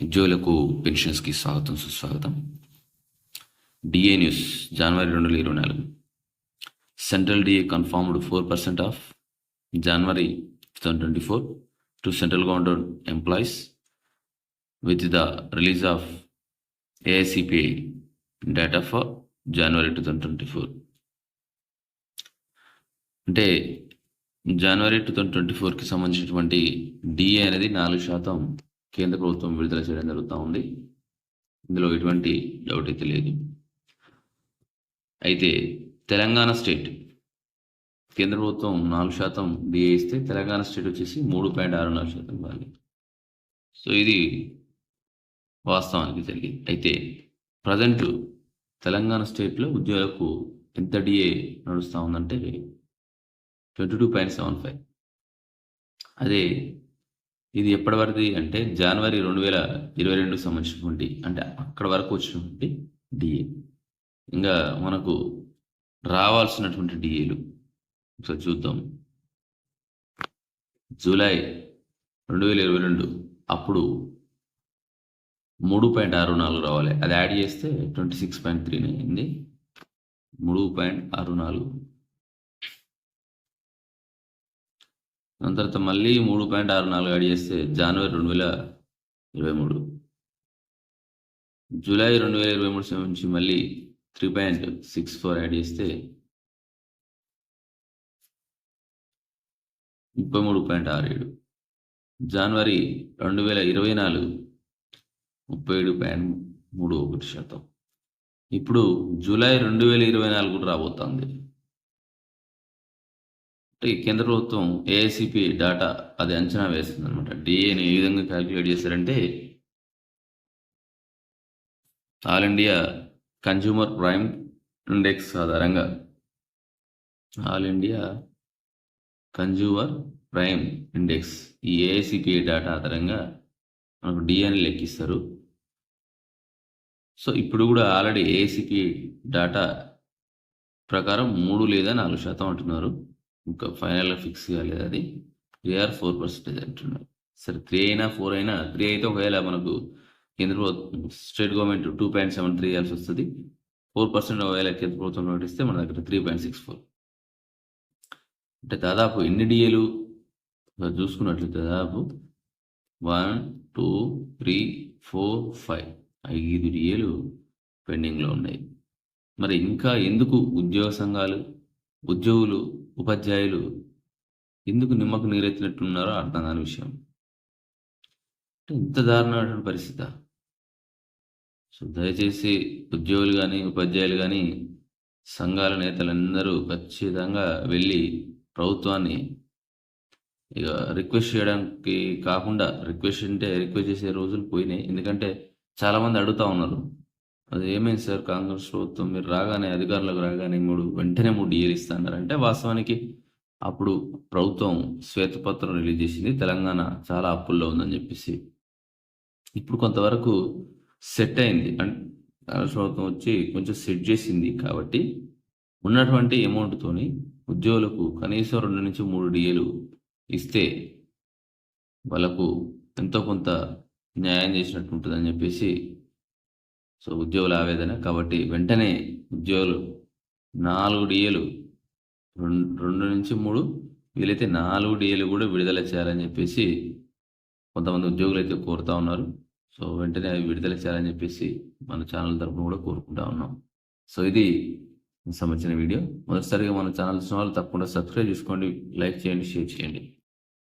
ఉద్యోగులకు పెన్షన్స్కి స్వాగతం సుస్వాగతం. డిఏ న్యూస్ జనవరి రెండు వేల ఇరవై నాలుగు. Central DA confirmed four percent of January thousand twenty four to central government employees with the release of AICPI data for January two thousand twenty four. అంటే January two thousand twenty ఫోర్కి సంబంధించినటువంటి DA అనేది నాలుగు శాతం కేంద్ర ప్రభుత్వం విడుదల చేయడం జరుగుతూ ఉంది. ఇందులో ఎటువంటి డౌట్ అయితే లేదు. అయితే తెలంగాణ స్టేట్ కేంద్ర ప్రభుత్వం నాలుగు శాతం డిఏ ఇస్తే తెలంగాణ స్టేట్ వచ్చేసి మూడు పాయింట్ ఆరు నాలుగు శాతం ఇవ్వాలి సో ఇది వాస్తవానికి జరిగింది. అయితే ప్రజెంట్ తెలంగాణ స్టేట్లో ఉద్యోగులకు ఎంత డిఏ నడుస్తూ ఉందంటే twenty two point seven five. అదే ఇది ఎప్పటి వరది అంటే జనవరి రెండు వేల ఇరవై రెండుకి సంబంధించినటువంటి అంటే అక్కడ వరకు వచ్చినటువంటి డిఏ ఇంకా మనకు రావాల్సినటువంటి డిఏలు ఒకసారి చూద్దాం. జూలై రెండు వేల ఇరవై రెండు అప్పుడు మూడు పాయింట్ ఆరు నాలుగు రావాలి. అది యాడ్ చేస్తే ట్వంటీ సిక్స్ పాయింట్ త్రీనే అయింది. మూడు పాయింట్ ఆరు నాలుగు దాని తర్వాత మళ్ళీ మూడు పాయింట్ ఆరు నాలుగు యాడ్ చేస్తే జనవరి రెండు వేల ఇరవై మూడు. జూలై రెండు వేల ఇరవై మూడు నుంచి మళ్ళీ three point six four add చేస్తే ముప్పై మూడు పాయింట్ ఆరు ఏడు. జనవరి రెండు వేల ఇరవై నాలుగు ముప్పై ఏడు పాయింట్ మూడు ఒకటి శాతం. ఇప్పుడు జూలై రెండు వేల ఇరవై నాలుగు కూడా రాబోతోంది. కేంద్ర ప్రభుత్వం ఏఐసిపి డేటా అది అంచనా వేస్తుంది అనమాట డిఏని ఏ విధంగా క్యాలిక్యులేట్ చేశారంటే all India consumer prime index ఆధారంగా all India consumer prime index ఈ ఏఐసిపి డేటా ఆధారంగా మనకు డిఏని లెక్కిస్తారు. సో ఇప్పుడు కూడా ఆల్రెడీ ఏఐసిపి డేటా ప్రకారం మూడు లేదా నాలుగు శాతం అంటున్నారు. ఇంకా ఫైనల్గా ఫిక్స్ కాలేదు అది. త్రీ ఆర్ ఫోర్ పర్సెంటేజ్ అంటున్నారు. సరే త్రీ అయినా ఫోర్ అయినా త్రీ అయితే ఒకవేళ మనకు కేంద్ర ప్రభుత్వం state government two point seven three ఇవ్వాల్సి వస్తుంది. ఫోర్ పర్సెంట్ ఒకవేళ కేంద్ర ప్రభుత్వం నోటిస్తే మన దగ్గర త్రీ పాయింట్ సిక్స్ ఫోర్ అంటే దాదాపు ఎన్ని డిఏలు చూసుకున్నట్లయితే దాదాపు one two three four five ఐదు డిఏలు పెండింగ్లో ఉన్నాయి. మరి ఇంకా ఎందుకు ఉద్యోగ సంఘాలు? ఉద్యోగులు ఉపాధ్యాయులు ఎందుకు నిమ్మకు నీరెత్తినట్టున్నారో అర్థం కాని విషయం. ఇంత దారుణమైన పరిస్థితి. సో దయచేసి ఉద్యోగులు కానీ ఉపాధ్యాయులు కానీ సంఘాల నేతలందరూ ఖచ్చితంగా వెళ్ళి ప్రభుత్వాన్ని ఇక రిక్వెస్ట్ చేయడానికి కాకుండా రిక్వెస్ట్ అంటే రిక్వెస్ట్ చేసే రోజులు పోయినాయి. ఎందుకంటే చాలామంది అడుగుతా ఉన్నారు. అది ఏమైంది సార్? కాంగ్రెస్ ప్రభుత్వం మీరు రాగానే అధికారంలోకి రాగానే మూడు వెంటనే మూడు డిఏలు ఇస్తున్నారు. అంటే వాస్తవానికి అప్పుడు ప్రభుత్వం శ్వేతపత్రం రిలీజ్ చేసింది. తెలంగాణ చాలా అప్పుల్లో ఉందని చెప్పేసి. ఇప్పుడు కొంతవరకు సెట్ అయింది. అంటే కాంగ్రెస్ ప్రభుత్వం వచ్చి కొంచెం సెట్ చేసింది కాబట్టి ఉన్నటువంటి అమౌంట్తోని ఉద్యోగులకు కనీసం రెండు నుంచి మూడు డిఏలు ఇస్తే వాళ్ళకు ఎంతో కొంత న్యాయం చేసినట్టు ఉంటుందని చెప్పేసి సో ఉద్యోగుల ఆవేదన. కాబట్టి వెంటనే ఉద్యోగులు నాలుగు డిఏలు రెండు రెండు నుంచి మూడు వీలైతే నాలుగు డిఏలు కూడా విడుదల చేయాలని చెప్పేసి కొంతమంది ఉద్యోగులు అయితే కోరుతా ఉన్నారు. సో వెంటనే అవి విడుదల చేయాలని చెప్పేసి మన ఛానల్ తరఫున కూడా కోరుకుంటా ఉన్నాం. సో ఇది సంబంధించిన వీడియో. మొదటిసారిగా మన ఛానల్ చూసిన వాళ్ళు తప్పకుండా సబ్స్క్రైబ్ చేసుకోండి లైక్ చేయండి షేర్ చేయండి.